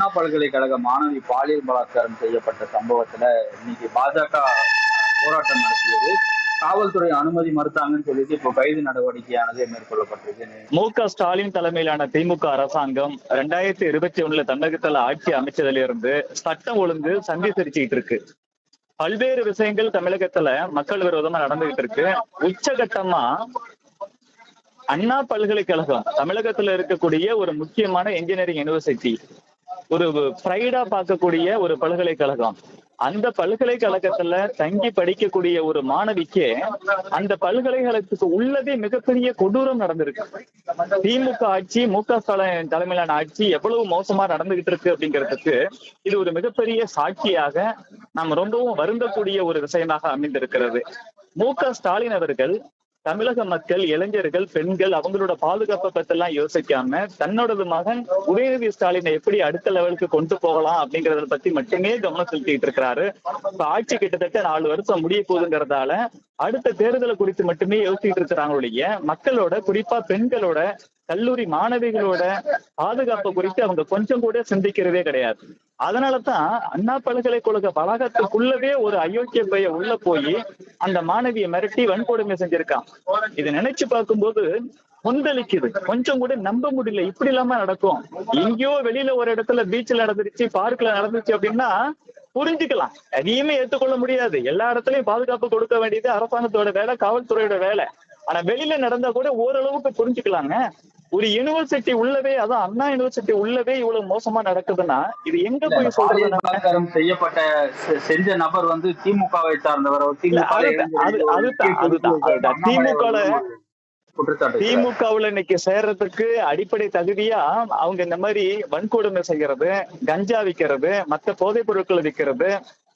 அண்ணா பல்கலைக்கழக மாணவி பாலியல் பலாத்காரம் செய்யப்பட்ட சம்பவத்துல இன்னைக்கு பாஜக போராட்டம் நடத்தியது. காவல்துறை அனுமதி மறுத்தாங்கன்னு சொல்லிட்டு இப்போ கைது நடவடிக்கையானது மேற்கொள்ளப்பட்டிருக்கு. மு க ஸ்டாலின் தலைமையிலான திமுக அரசாங்கம் ரெண்டாயிரத்தி இருபத்தி ஒண்ணுல தமிழகத்துல ஆட்சி அமைச்சதுல இருந்து சட்டம் ஒழுங்கு சந்தி இருக்கு. பல்வேறு விஷயங்கள் தமிழகத்துல மக்கள் விரோதமா நடந்துகிட்டு இருக்கு. உச்சகட்டமா அண்ணா பல்கலைக்கழகம் தமிழகத்துல இருக்கக்கூடிய ஒரு முக்கியமான இன்ஜினியரிங் யூனிவர்சிட்டி ஒரு பிரைடா பார்க்கக்கூடிய ஒரு பல்கலைக்கழகம். அந்த பல்கலைக்கழகத்துல தங்கி படிக்கக்கூடிய ஒரு மாணவிக்கு அந்த பல்கலைக்கழகத்துக்கு உள்ளதே மிகப்பெரிய கொடூரம் நடந்திருக்கு. திமுக ஆட்சி மு க ஸ்டாலின் தலைமையிலான ஆட்சி எவ்வளவு மோசமா நடந்துகிட்டு இருக்கு அப்படிங்கிறதுக்கு இது ஒரு மிகப்பெரிய சாட்சியாக நாம் ரொம்பவும் வருந்தக்கூடிய ஒரு விஷயமாக அமைந்திருக்கிறது. மு க ஸ்டாலின் அவர்கள் தமிழக மக்கள் இளைஞர்கள் பெண்கள் அவங்களோட பாதுகாப்பை பத்தி எல்லாம் யோசிக்காம தன்னோடது மகன் உதயநிதி ஸ்டாலினை எப்படி அடுத்த லெவலுக்கு கொண்டு போகலாம் அப்படிங்கறத பத்தி மட்டுமே கவனம் செலுத்திட்டு இருக்கிறாரு. இப்ப ஆட்சி கிட்டத்தட்ட நாலு வருஷம் முடிய போகுதுங்கிறதால அடுத்த தேர்தலை குறித்து மட்டுமே யோசிச்சுட்டு இருக்கிறாங்களுடைய மக்களோட குறிப்பா பெண்களோட கல்லூரி மாணவிகளோட பாதுகாப்பு குறித்து அவங்க கொஞ்சம் கூட சிந்திக்கிறதே கிடையாது. அதனாலதான் அண்ணா பல்கலைக்கழக வளாகத்துக்குள்ளவே ஒரு அயோக்கிய பைய உள்ள போய் அந்த மாணவியை மிரட்டி வன்கொடுமை செஞ்சிருக்கான். இதை நினைச்சு பார்க்கும்போது கொந்தளிக்குது. கொஞ்சம் கூட நம்ப முடியல. இப்படி இல்லாம நடக்கும். எங்கேயோ வெளியில ஒரு இடத்துல பீச்ல நடந்துருச்சு பார்க்ல நடந்துச்சு அப்படின்னா புரிஞ்சுக்கலாம். எதையுமே ஏத்துக்கொள்ள முடியாது. எல்லா இடத்துலயும் பாதுகாப்பு கொடுக்க வேண்டியது அரசாங்கத்தோட வேலை காவல்துறையோட வேலை. ஆனா வெளியில நடந்தா கூட ஓரளவுக்கு புரிஞ்சுக்கலாங்க. ஒரு யூனிவர்சிட்டி உள்ளவே அதான் அண்ணா யூனிவர்சிட்டி உள்ளவே இவ்வளவு மோசமா நடக்குதுன்னா இது எங்க போய் சொல்றது செய்யப்பட்ட செஞ்ச நபர் வந்து திமுகவை சார்ந்தவர் இல்ல, குற்றச்சாட்டு திமுகவுல இன்னைக்கு சேர்றதுக்கு அடிப்படை தகுதியா அவங்க இந்த மாதிரி வன்கொடுமை செய்யறது கஞ்சா விக்கிறது மத்த போதைப் பொருட்களை விக்கிறது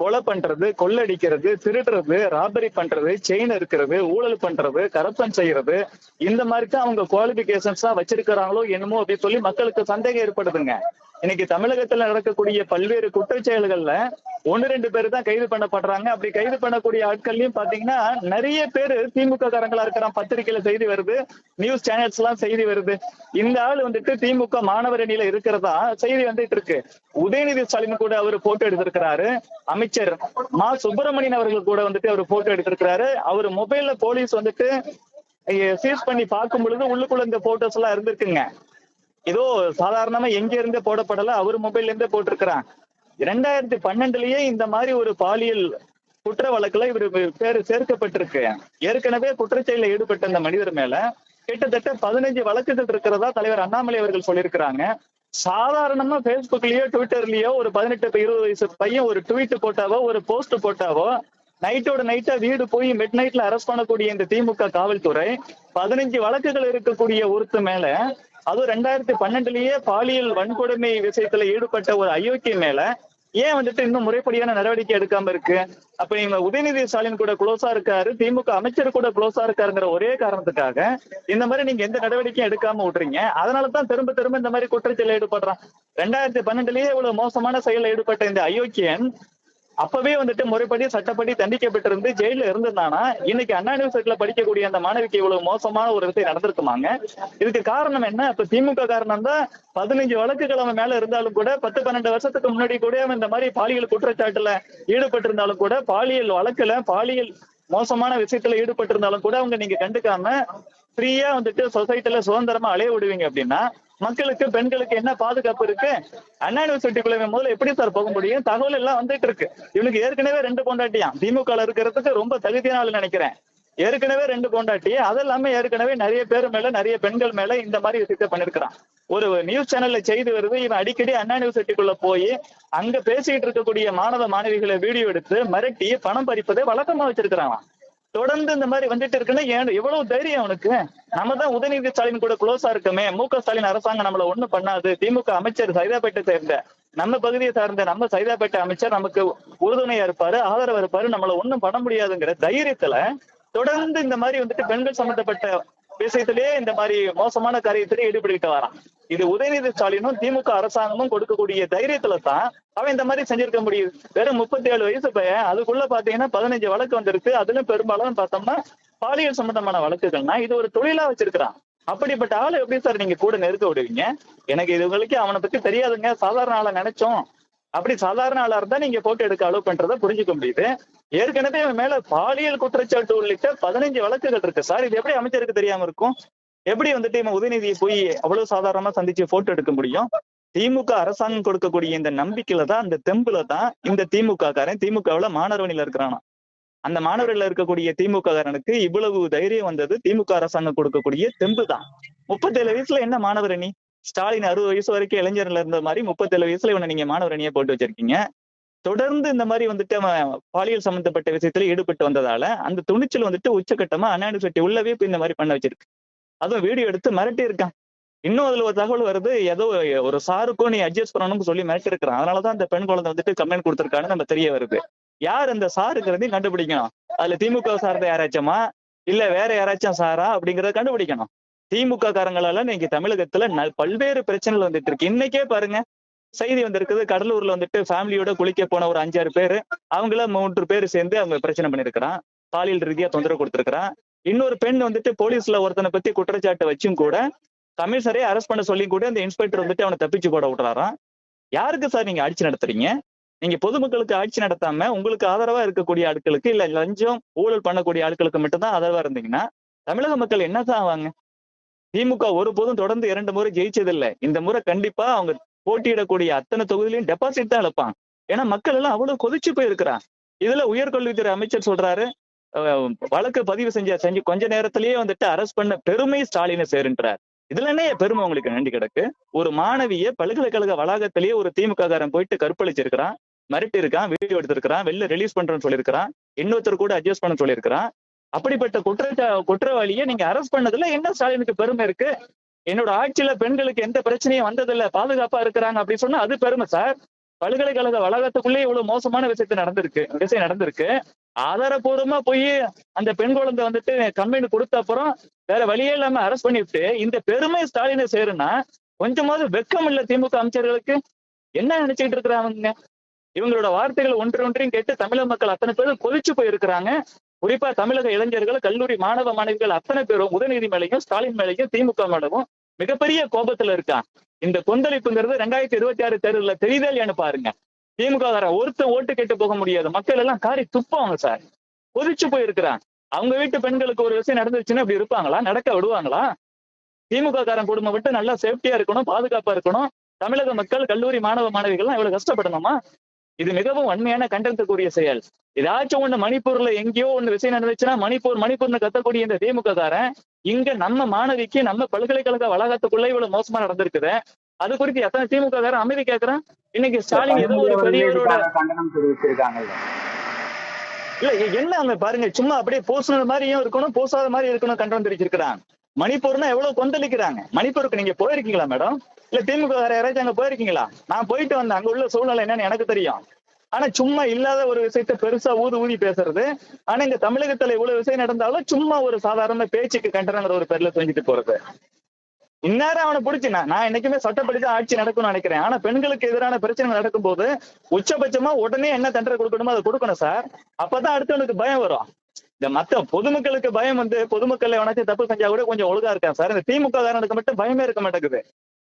கொலை பண்றது கொள்ளடிக்கிறது திருடுறது ராபரி பண்றது செயின் இருக்கிறது ஊழல் பண்றது கரப்பன் செய்யறது இந்த மாதிரி தான் அவங்க குவாலிபிகேஷன்ஸ் தான் வச்சிருக்கிறாங்களோ என்னமோ அப்படின்னு சொல்லி மக்களுக்கு சந்தேகம் ஏற்படுதுங்க. இன்னைக்கு தமிழகத்துல நடக்கக்கூடிய பல்வேறு குற்றச்செயல்கள்ல ஒன்னு ரெண்டு பேர் தான் கைது பண்ணப்படுறாங்க. அப்படி கைது பண்ணக்கூடிய ஆட்கள்லயும் பாத்தீங்கன்னா நிறைய பேர் திமுக காரங்களா இருக்கிறான் பத்திரிகையில செய்தி வருது நியூஸ் சேனல்ஸ் எல்லாம் செய்தி வருது. இந்த ஆள் வந்துட்டு திமுக மாணவர் அணியில இருக்கிறதா? செய்தி வந்துட்டு இருக்கு. உதயநிதி ஸ்டாலின் கூட அவர் போட்டோ எடுத்திருக்கிறாரு. அமைச்சர் மா. சுப்பிரமணியன் அவர்கள் கூட வந்துட்டு அவர் போட்டோ எடுத்திருக்கிறாரு. அவர் மொபைல்ல போலீஸ் வந்துட்டு சீஸ் பண்ணி பார்க்கும் பொழுது உள்ளுக்குள்ள இந்த போட்டோஸ் எல்லாம் இருந்திருக்குங்க. ஏதோ சாதாரணமா எங்க இருந்தே போடப்படல அவர் மொபைல்ல இருந்தே போட்டிருக்கிறான். இரண்டாயிரத்தி பன்னெண்டுலயே இந்த மாதிரி ஒரு பாலியல் குற்ற வழக்குல இவர் பேர் சேர்க்கப்பட்டிருக்கு. ஏற்கனவே குற்றச்செயல ஈடுபட்ட அந்த மனிதர் மேல கிட்டத்தட்ட பதினஞ்சு வழக்குகள் இருக்கிறதா தலைவர் அண்ணாமலை அவர்கள் சொல்லியிருக்கிறாங்க. சாதாரணமா பேஸ்புக்லயோ ட்விட்டர்லயோ ஒரு பதினெட்டு இருபது வயசு பையன் ஒரு ட்வீட் போட்டாவோ ஒரு போஸ்ட் போட்டாவோ நைட்டோட நைட்டா வீடு போய் மிட் நைட்ல அரெஸ்ட் பண்ணக்கூடிய இந்த திமுக காவல்துறை பதினஞ்சு வழக்குகள் இருக்கக்கூடிய ஒருத்த மேல அதுவும் ரெண்டாயிரத்தி பன்னெண்டுலயே பாலியல் வன்கொடுமை விஷயத்துல ஈடுபட்ட ஒரு அயோக்கிய மேல ஏன் வந்துட்டு இன்னும் முறைப்படியான நடவடிக்கை எடுக்காம இருக்கு? அப்ப நீங்க உதயநிதி ஸ்டாலின் கூட க்ளோஸா இருக்காரு திமுக அமைச்சர் கூட க்ளோஸா இருக்காருங்கிற ஒரே காரணத்துக்காக இந்த மாதிரி நீங்க எந்த நடவடிக்கையும் எடுக்காம விட்டுறீங்க அதனாலதான் திரும்ப திரும்ப இந்த மாதிரி குற்றச்செயல ஈடுபடுறான். ரெண்டாயிரத்தி பன்னெண்டுலயே இவ்வளவு மோசமான செயல ஈடுபட்ட இந்த அயோக்கியன் அப்பவே வந்துட்டு முறைப்படி சட்டப்படி தண்டிக்கப்பட்டிருந்து ஜெயில இருந்திருந்தானா? இன்னைக்கு அண்ணா யூனிவர்சிட்டியில படிக்கக்கூடிய அந்த மாணவிக்கு இவ்வளவு மோசமான ஒரு விஷயம் நடந்திருக்குமாங்க. இதுக்கு காரணம் என்ன? இப்ப திமுக காரணம் தான் பதினஞ்சு வழக்குகள் அவன் மேல இருந்தாலும் கூட பத்து பன்னெண்டு வருஷத்துக்கு முன்னாடி கூட அவன் இந்த மாதிரி பாலியல் குற்றச்சாட்டுல ஈடுபட்டிருந்தாலும் கூட பாலியல் வழக்குல பாலியல் மோசமான விஷயத்துல ஈடுபட்டிருந்தாலும் கூட அவங்க நீங்க கண்டுக்காம ஃப்ரீயா வந்துட்டு சொசைட்டில சுதந்திரமா அலைய விடுவீங்க அப்படின்னா மக்களுக்கு பெண்களுக்கு என்ன பாதுகாப்பு இருக்கு? அண்ணா யூனிவர்சிட்டிக்குள்ள முதல்ல எப்படி சார் போக முடியும்? தகவல் எல்லாம் வந்துட்டு இருக்கு. இவனுக்கு ஏற்கனவே ரெண்டு பொண்டாட்டியா? திமுக இருக்கிறதுக்கு ரொம்ப தகுதியான நினைக்கிறேன். ஏற்கனவே ரெண்டு பொண்டாட்டி. அது இல்லாம ஏற்கனவே நிறைய பேர் மேல நிறைய பெண்கள் மேல இந்த மாதிரி விஷயத்த பண்ணிருக்கிறான். ஒரு நியூஸ் சேனல்ல செய்தி வருது இவன் அடிக்கடி அண்ணா யூனிவர்சிட்டிக்குள்ள போய் அங்க பேசிட்டு இருக்கக்கூடிய மாணவ மாணவிகளை வீடியோ எடுத்து மிரட்டி பணம் பறிப்பதை வழக்கமா வச்சிருக்கிறான். தொடர்ந்து இந்த மாதிரி வந்துட்டு இருக்குன்னா ஏன் எவ்வளவு தைரியம் அவனுக்கு? நம்ம தான் உதயநிதி ஸ்டாலின் கூட க்ளோஸா இருக்கமே. மு க ஸ்டாலின் அரசாங்கம் நம்மள ஒண்ணும் பண்ணாது. திமுக அமைச்சர் சைதாப்பேட்டை சேர்ந்த நம்ம பகுதியை சார்ந்த நம்ம சைதாப்பேட்டை அமைச்சர் நமக்கு உறுதுணையா இருப்பாரு ஆதரவு இருப்பாரு. நம்மள ஒண்ணும் பண்ண முடியாதுங்கிற தைரியத்துல தொடர்ந்து இந்த மாதிரி வந்துட்டு பெண்கள் சம்பந்தப்பட்ட விஷயத்திலேயே இந்த மாதிரி மோசமான காரியத்திலே ஈடுபட்டுக்கிட்டு வரான். இது உதயநிதி ஸ்டாலினும் திமுக அரசாங்கமும் கொடுக்கக்கூடிய தைரியத்துல தான் அவன் இந்த மாதிரி செஞ்சிருக்க முடியுது. வெறும் முப்பத்தி ஏழு வயசு பையன் அதுக்குள்ள பாத்தீங்கன்னா பதினஞ்சு வழக்கு வந்திருக்கு. அதுலயும் பெரும்பாலும் பார்த்தோம்னா பாலியல் சம்பந்தமான வழக்குகள்னா இது ஒரு தொழிலா வச்சிருக்கிறான். அப்படிப்பட்ட ஆளை எப்படி சார் நீங்க கூட நெருக்க விடுவீங்க? எனக்கு இது உங்களுக்கு அவனை பத்தி தெரியாதுங்க. சாதாரண ஆளை நினைச்சோம். அப்படி சாதாரண ஆளா இருந்தா நீங்க போட்டோ எடுக்க அலோவ் பண்றத புரிஞ்சுக்க முடியுது. ஏற்கனவே இவன் மேல பாலியல் குற்றச்சாட்டு உள்ளிட்ட பதினஞ்சு வழக்குகள் இருக்கு சார். இது எப்படி அமைச்சருக்கு தெரியாம இருக்கும்? எப்படி வந்துட்டு இவன் உதயநிதியை போய் அவ்வளவு சாதாரணமா சந்திச்சு போட்டோ எடுக்க முடியும்? திமுக அரசாங்கம் கொடுக்கக்கூடிய இந்த நம்பிக்கையில தான் இந்த தெம்புல தான் இந்த திமுக காரன் திமுகவுல மாணவனில இருக்கிறானா அந்த மாணவர்கள் இருக்கக்கூடிய திமுக காரனுக்கு இவ்வளவு தைரியம் வந்தது திமுக அரசாங்கம் கொடுக்கக்கூடிய தெம்பு தான். முப்பத்தேழு வயசுல என்ன மாணவரணி ஸ்டாலின் அறுபது வயசு வரைக்கும் இளைஞர்ல இருந்த மாதிரி முப்பத்தேழு வயசுல இவனை நீங்க மாணவரணியை போட்டு வச்சிருக்கீங்க. தொடர்ந்து இந்த மாதிரி வந்துட்டு அவன் பாலியல் சம்பந்தப்பட்ட விஷயத்துல ஈடுபட்டு வந்ததால அந்த துணிச்சல் வந்துட்டு உச்சக்கட்டமா அண்ணா சட்டி உள்ளவே இப்ப இந்த மாதிரி பண்ண வச்சிருக்கு. அதுவும் வீடியோ எடுத்து மிரட்டி இருக்கான் இன்னும் அதுல ஒரு தகவல் வருது ஏதோ ஒரு சாருக்கும் நீ அட்ஜஸ்ட் பண்ணணும்னு சொல்லி மிரட்டி இருக்கிறான் அதனாலதான் அந்த பெண் குழந்தை வந்துட்டு கம்ப்ளைண்ட் கொடுத்துருக்கான்னு நம்ம தெரிய வருது. யார் அந்த சாருங்கிறதையும் கண்டுபிடிக்கணும். அதுல திமுக சார்ந்த யாராச்சுமா? இல்ல வேற யாராச்சும் சாரா? அப்படிங்கறத கண்டுபிடிக்கணும். திமுக காரங்களால நீங்க தமிழகத்துல பல்வேறு பிரச்சனைகள் வந்துட்டு இருக்கு. இன்னைக்கே பாருங்க. செய்தி வந்திருக்குது. கடலூர்ல வந்துட்டு ஃபேமிலியோட குளிக்க போன ஒரு அஞ்சாறு பேரு அவங்கள மூன்று பேர் சேர்ந்து அவங்க பிரச்சனை பண்ணிருக்கிறான் பாலியல் ரீதியா தொந்தரவு கொடுத்திருக்கிறான். இன்னொரு பெண் வந்துட்டு போலீஸ்ல ஒருத்தனை பத்தி குற்றச்சாட்டை வச்சும் கூட கமிஷனரே அரெஸ்ட் பண்ண சொல்லி கூட அந்த இன்ஸ்பெக்டர் வந்துட்டு அவனை தப்பிச்சு போட விட்டுறாராம். யாருக்கு சார் நீங்க ஆட்சி நடத்துறீங்க? நீங்க பொதுமக்களுக்கு ஆட்சி நடத்தாம உங்களுக்கு ஆதரவா இருக்கக்கூடிய ஆட்களுக்கு இல்ல லஞ்சம் ஊழல் பண்ணக்கூடிய ஆட்களுக்கு மட்டும்தான் ஆதரவா இருந்தீங்கன்னா தமிழக மக்கள் என்ன தான் ஆவாங்க? திமுக ஒருபோதும் தொடர்ந்து இரண்டு முறை ஜெயிச்சதில்லை. இந்த முறை கண்டிப்பா அவங்க போட்டியிடக்கூடிய அத்தனை தொகுதியிலையும் டெபாசிட் தான் இழப்பான் ஏன்னா மக்கள் எல்லாம் அவ்வளவு கொதிச்சு போயிருக்கிறான் இதுல உயர்கல்வித்துறை அமைச்சர் சொல்றாரு வழக்கு பதிவு செஞ்ச செஞ்சு கொஞ்ச நேரத்திலேயே வந்துட்டு அரெஸ்ட் பண்ண பெருமை ஸ்டாலினை சேருன்றார். இதுல என்ன பெருமை உங்களுக்கு நன்றி கிடக்கு? ஒரு மாணவிய பல்கலைக்கழக வளாகத்திலேயே ஒரு திமுக காரன் போயிட்டு கற்பழிச்சிருக்கிறான் மிரட்டி இருக்கான் வீடியோ எடுத்திருக்கிறான் வெளில ரிலீஸ் பண்றேன்னு சொல்லியிருக்கிறான் இன்னொருத்தர் கூட அட்ஜஸ்ட் பண்ண சொல்லியிருக்கிறான். அப்படிப்பட்ட குற்றச்சா குற்றவாளியை நீங்க அரெஸ்ட் பண்ணதுல என்ன ஸ்டாலினுக்கு பெருமை இருக்கு? என்னோட ஆட்சியில பெண்களுக்கு எந்த பிரச்சனையும் வந்ததில்ல பாதுகாப்பா இருக்கிறாங்க அப்படின்னு சொன்னா அது பெருமை சார். பல்கலைக்கழக வளாகத்துக்குள்ளே இவ்வளவு மோசமான விஷயத்து நடந்திருக்கு விஷயம் நடந்திருக்கு. ஆதாரபூர்வமா போய் அந்த பெண் குழந்தை வந்துட்டு கம்ப்ளைண்ட் கொடுத்த அப்புறம் வேற வழியே இல்லாம அரெஸ்ட் பண்ணிவிட்டு இந்த பெருமை ஸ்டாலினை சேருனா கொஞ்சமாவது வெக்கம் இல்ல திமுக அமைச்சர்களுக்கு என்ன நினைச்சுக்கிட்டு இருக்கிறாங்க? இவங்களோட வார்த்தைகள் ஒன்று ஒன்றையும் கேட்டு தமிழக மக்கள் அத்தனை பேரும் கொதிச்சு போயிருக்கிறாங்க. குறிப்பா தமிழக இளைஞர்கள் கல்லூரி மாணவ மாணவிகள் அத்தனை பேரும் உதயநிதி மேலையும் ஸ்டாலின் மேலையும் திமுக மேலவும் மிகப்பெரிய கோபத்துல இருக்கான் இந்த கொந்தளிப்புங்கிறது ரெண்டாயிரத்தி இருபத்தி ஆறு தேர்தலில் தெரியுதா இல்லையான்னு பாருங்க. திமுக காரன் ஓட்டு கேட்டு போக முடியாது. மக்கள் எல்லாம் காரி துப்பாங்க சார் கொதிச்சு போயிருக்கிறான் அவங்க வீட்டு பெண்களுக்கு ஒரு விஷயம் நடந்துச்சுன்னா இப்படி இருப்பாங்களா? நடக்க விடுவாங்களா? திமுக காரன் குடும்பம் விட்டு நல்லா சேஃப்டியா இருக்கணும் பாதுகாப்பா இருக்கணும். தமிழக மக்கள் கல்லூரி மாணவ மாணவிகள்லாம் இவ்வளவு கஷ்டப்படணுமா? இது மிகவும் வன்மையான கண்டனத்துக்குரிய செயல். ஏதாச்சும் ஒண்ணு மணிப்பூர்ல எங்கேயோ ஒண்ணு விஷயம் நடந்துச்சுன்னா மணிப்பூர் மணிப்பூர்னு கத்தக்கூடிய இந்த திமுக காரன் இங்க நம்ம மாணவிக்கு நம்ம பல்கலைக்கழக வளாகத்துக்குள்ள இவ்வளவு மோசமா நடந்திருக்குது. அது குறித்து எத்தனை திமுக காரன் அமைதி கேட்கறான் இன்னைக்கு ஸ்டாலின் ஏதோ ஒரு பெரியவரோட கண்டனம் தெரிவிச்சிருக்காங்கல்ல இல்ல என்ன அவங்க பாருங்க சும்மா அப்படியே பூசுனது மாதிரியும் இருக்கணும் பூசாத மாதிரி இருக்கணும் கண்டனம் தெரிவிச்சிருக்கிறான் மணிப்பூர்னா எவ்வளவு கொந்தளிக்கிறாங்க? மணிப்பூருக்கு நீங்க போயிருக்கீங்களா மேடம்? இல்ல திமுக வேற யாராச்சும் அங்க போயிருக்கீங்களா? நான் போயிட்டு வந்தேன் அங்க உள்ள சூழ்நிலை என்னன்னு எனக்கு தெரியும். ஆனா சும்மா இல்லாத ஒரு விஷயத்த பெருசா ஊதி ஊதி பேசுறது. ஆனா இங்க தமிழகத்துல இவ்வளவு விஷயம் நடந்தாலும் சும்மா ஒரு சாதாரண பேச்சுக்கு கண்டனங்கிற ஒரு பேர்ல செஞ்சுட்டு போறது. இந்நேரம் அவனை பிடிச்சி நான் நான் என்னைக்குமே சட்டப்படிதான் ஆட்சி நடக்கும்னு நினைக்கிறேன். ஆனா பெண்களுக்கு எதிரான பிரச்சனை நடக்கும்போது உச்சபட்சமா உடனே என்ன தண்டனை கொடுக்கணுமோ அதை கொடுக்கணும் சார். அப்பதான் அடுத்தவனுக்கு பயம் வரும். இந்த மத்த பொதுமக்களுக்கு பயம் வந்து பொதுமக்கள் எவனாச்சும் தப்பு செஞ்சா கூட கொஞ்சம் ஒழுங்கா இருக்கான் சார். இந்த திமுக காரனுக்கு மட்டும் பயமே இருக்க மாட்டேங்குது.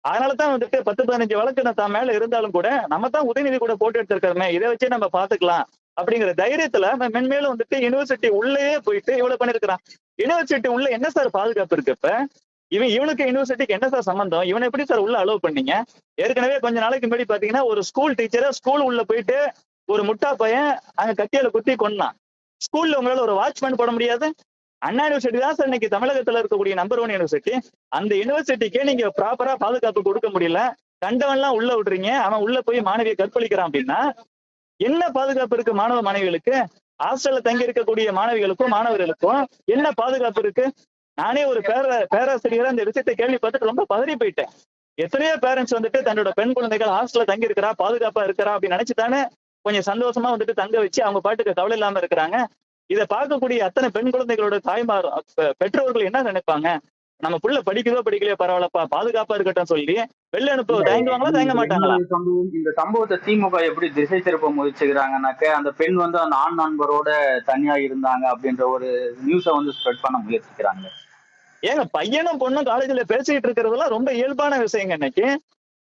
அதனாலதான் வந்துட்டு பத்து பதினஞ்சு வழக்கு நான் தான் மேல இருந்தாலும் கூட நம்ம தான் உதயநிதி கூட போட்டு எடுத்திருக்கிறோமே இதை வச்சே நம்ம பாத்துக்கலாம் அப்படிங்கிற தைரியத்துல மென்மேலும் வந்துட்டு யுனிவர்சிட்டி உள்ளேயே போயிட்டு இவ்வளவு பண்ணிருக்கிறான் யுனிவர்சிட்டி உள்ள என்ன சார் பாதுகாப்பு இருக்கு இப்ப? இவன் இவனுக்கு யூனிவர்சிட்டிக்கு என்ன சார் சம்பந்தம்? இவனை எப்படி சார் உள்ள அலோவ் பண்ணீங்க? ஏற்கனவே கொஞ்ச நாளைக்கு முன்னாடி பாத்தீங்கன்னா ஒரு ஸ்கூல் டீச்சரை ஸ்கூல் உள்ள போயிட்டு ஒரு முட்டா பையன் அங்க கத்தியால குத்தி கொண்டான் ஸ்கூல்ல உங்களால ஒரு வாட்ச்மேன் போட முடியாது. அண்ணா யூனிவர்சிட்டி தான் சார் இன்னைக்கு தமிழகத்துல இருக்கக்கூடிய நம்பர் ஒன் யூனிவர்சிட்டி அந்த யூனிவர்சிட்டிக்கே நீங்க ப்ராப்பரா பாதுகாப்பு கொடுக்க முடியல. கண்டவன்லாம் உள்ள விடுறீங்க. அவன் உள்ள போய் மாணவியை கற்பழிக்கிறான் அப்படின்னா என்ன பாதுகாப்பு இருக்கு மாணவ மாணவிகளுக்கு ஹாஸ்டல்ல தங்கி இருக்கக்கூடிய மாணவிகளுக்கும் மாணவர்களுக்கும் என்ன பாதுகாப்பு இருக்கு? நானே ஒரு பேர பேராசிரியரா இந்த விஷயத்தை கேள்விப்பட்டு ரொம்ப பதறி போயிட்டேன். எத்தனையோ பேரண்ட்ஸ் வந்துட்டு தன்னோட பெண் குழந்தைகள் ஹாஸ்டல்ல தங்கி இருக்கிறா பாதுகாப்பா இருக்கிறா அப்படின்னு நினைச்சுதானே கொஞ்சம் சந்தோஷமா வந்துட்டு தங்க வச்சு அவங்க பாட்டுக்கு கவலை இல்லாம இருக்கிறாங்க. இதை பார்க்கக்கூடிய அத்தனை பெண் குழந்தைகளோட தாய்மார் பெற்றோர்கள் என்ன நினைப்பாங்க? நம்ம புள்ள படிக்குதோ படிக்கலையோ பரவாயில்லப்பா பாதுகாப்பா இருக்கட்டும் சொல்லி வெளில அனுப்ப தயங்குவாங்களா தயங்க மாட்டாங்களா? இந்த சம்பவத்தை திமுக எப்படி திசை திருப்ப முயற்சிக்கிறாங்கன்னாக்க அந்த பெண் வந்து அந்த ஆண் நண்பரோட தனியா இருந்தாங்க அப்படின்ற ஒரு நியூஸை வந்து ஸ்ப்ரெட் பண்ண முயற்சிக்கிறாங்க. ஏங்க பையனும் பொண்ணும் காலேஜ்ல பேசிட்டு இருக்கிறதெல்லாம் ரொம்ப இயல்பான விஷயங்க இன்னைக்கு.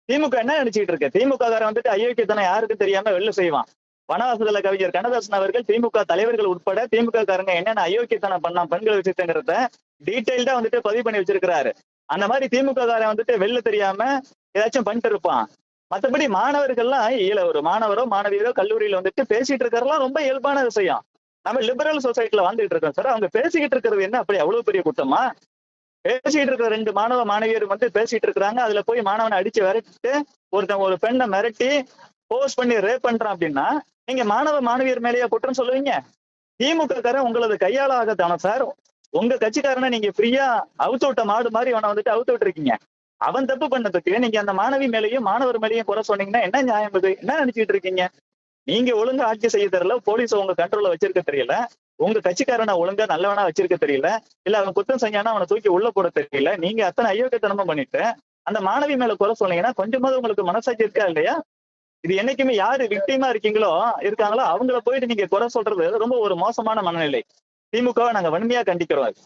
திமுக என்ன நினைச்சிட்டு இருக்கு? திமுக காரன் வந்துட்டு அயோக்கியத்தனம் யாருக்கும் தெரியாம வெளில செய்வான். வனவாசத்துல கவிஞர் கண்ணதாசன் அவர்கள் திமுக தலைவர்கள் உட்பட திமுக காரங்க என்னென்ன அயோக்கியத்தனம் பண்ணா பெண்கள் விஷயத்தங்கிறத டீட்டெயில்டா வந்துட்டு பதிவு பண்ணி வச்சிருக்கிறாரு. அந்த மாதிரி திமுக காரன் வந்துட்டு வெளில தெரியாம ஏதாச்சும் பண்ணிட்டு இருப்பான். மற்றபடி மாணவர்கள்லாம் இல்ல ஒரு மாணவரோ மாணவியரோ கல்லூரியில வந்துட்டு பேசிட்டு இருக்கிறதெல்லாம் ரொம்ப இயல்பான விஷயம். நம்ம லிபரல் சொசைட்டில வாழ்ந்துட்டு இருக்கோம். சார் அவங்க பேசிக்கிட்டு இருக்கிறது என்ன? அப்படி அவ்வளவு பெரிய குற்றமா? பேசிட்டு இருக்கிற ரெண்டு மாணவ மாணவியர் வந்து பேசிட்டு இருக்கிறாங்க. அதுல போய் மாணவனை அடிச்சு விரட்டிட்டு ஒருத்தன் ஒரு பெண்ணை மிரட்டி போஸ்ட் பண்ணி ரேப் பண்றான் அப்படின்னா நீங்க மாணவ மாணவியர் மேலேயே குற்றம் சொல்லுவீங்க? திமுக காரன் உங்களது கையாளாக தானே சார்? உங்க கட்சிக்காரனை நீங்க ஃப்ரீயா அவுத்து விட்ட மாடு மாதிரி அவனை வந்துட்டு அவுத்து விட்டுருக்கீங்க. அவன் தப்பு பண்ணதுக்கு நீங்க அந்த மாணவி மேலேயும் மாணவர் மேலையும் குறை சொன்னீங்கன்னா என்ன நியாயம் இது? என்ன நினைச்சிட்டு இருக்கீங்க? நீங்க ஒழுங்கா ஆட்சி செய்ய தெரியல போலீஸ் உங்க கண்ட்ரோல்ல வச்சிருக்க தெரியல உங்க கட்சிக்காரனை ஒழுங்கா நல்லவனா வச்சிருக்க தெரியல இல்ல அவன் குத்தம் செஞ்சானா அவனை தூக்கி உள்ள போட தெரியல நீங்க அத்தனை அயோக்கியத்தனமும் பண்ணிட்டு அந்த மாணவி மேல குறை சொன்னீங்கன்னா கொஞ்சமாவது உங்களுக்கு மனசாட்சி இருக்கா இல்லையா? இது என்னைக்குமே யாரு விக்டிமா இருக்கீங்களோ இருக்காங்களோ அவங்கள போயிட்டு நீங்க குறை சொல்றது ரொம்ப ஒரு மோசமான மனநிலை. திமுகவை நாங்க வன்மையா கண்டிக்கிறோம்.